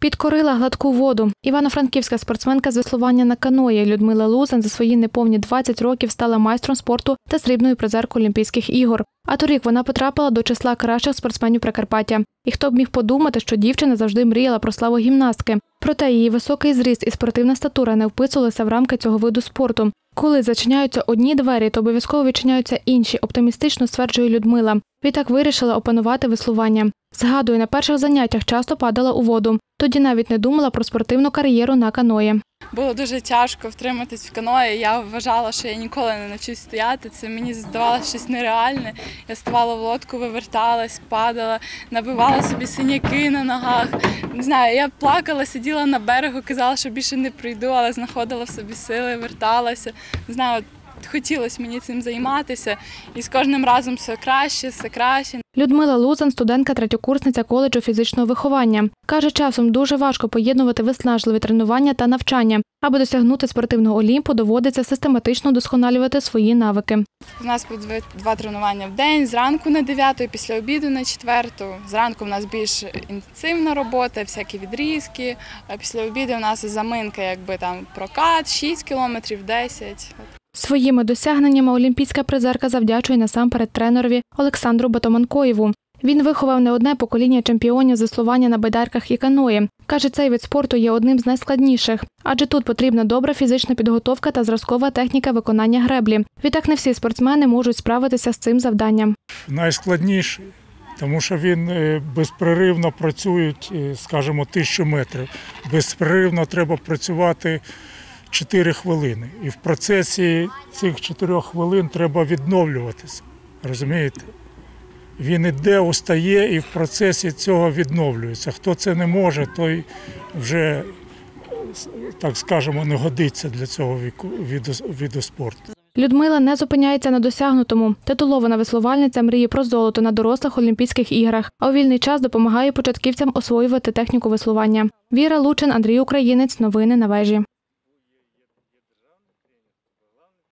Підкорила гладку воду. Івано-франківська спортсменка з веслування на каної Людмила Лузан за свої неповні 20 років стала майстром спорту та срібною призеркою Олімпійських ігор. А торік вона потрапила до числа кращих спортсменів Прикарпаття. І хто б міг подумати, що дівчина завжди мріяла про славу гімнастки. Проте її високий зріст і спортивна статура не вписувалися в рамки цього виду спорту. Коли зачиняються одні двері, то обов'язково відчиняються інші, оптимістично стверджує Людмила. Відтак вирішила опанувати веслування. Згадує, на перших заняттях часто падала у воду. Тоді навіть не думала про спортивну кар'єру на каної. Було дуже тяжко втриматись в каної. Я вважала, що я ніколи не навчусь стояти. Це мені здавалося щось нереальне. Я ставала в лодку, виверталась, падала, набивала собі синяки на ногах. Не знаю, я плакала, сиділа на берегу, казала, що більше не прийду, але знаходила в собі сили, верталася. Не знаю, хотілося мені цим займатися, і з кожним разом все краще, все краще. Людмила Лузан, студентка третьокурсниця коледжу фізичного виховання. Каже, часом дуже важко поєднувати виснажливі тренування та навчання. Аби досягнути спортивного олімпу, доводиться систематично досконалювати свої навики. У нас по два тренування в день, зранку на 9, після обіду на 4. Зранку в нас більш інтенсивна робота, всякі відрізки. Після обіду у нас заминка, якби там прокат, 6 кілометрів, 10. Своїми досягненнями олімпійська призерка завдячує насамперед тренерові Олександру Батоманкоєву. Він виховав не одне покоління чемпіонів з веслування на байдарках і каної. Каже, цей вид спорту є одним з найскладніших, адже тут потрібна добра фізична підготовка та зразкова техніка виконання греблі. Відтак не всі спортсмени можуть справитися з цим завданням. найскладніший, тому що він е, безперервно працюють, е, скажімо, тисячу метрів. Безперервно треба працювати 4 хвилини. І в процесі цих 4 хвилин треба відновлюватися. Розумієте? Він іде, устає і в процесі цього відновлюється. Хто це не може, той вже, так скажемо, не годиться для цього віду спорту. Людмила не зупиняється на досягнутому. Титулована веслувальниця мріє про золото на дорослих Олімпійських іграх, а у вільний час допомагає початківцям освоювати техніку веслування. Віра Лучин, Андрій Українець. Новини на вежі.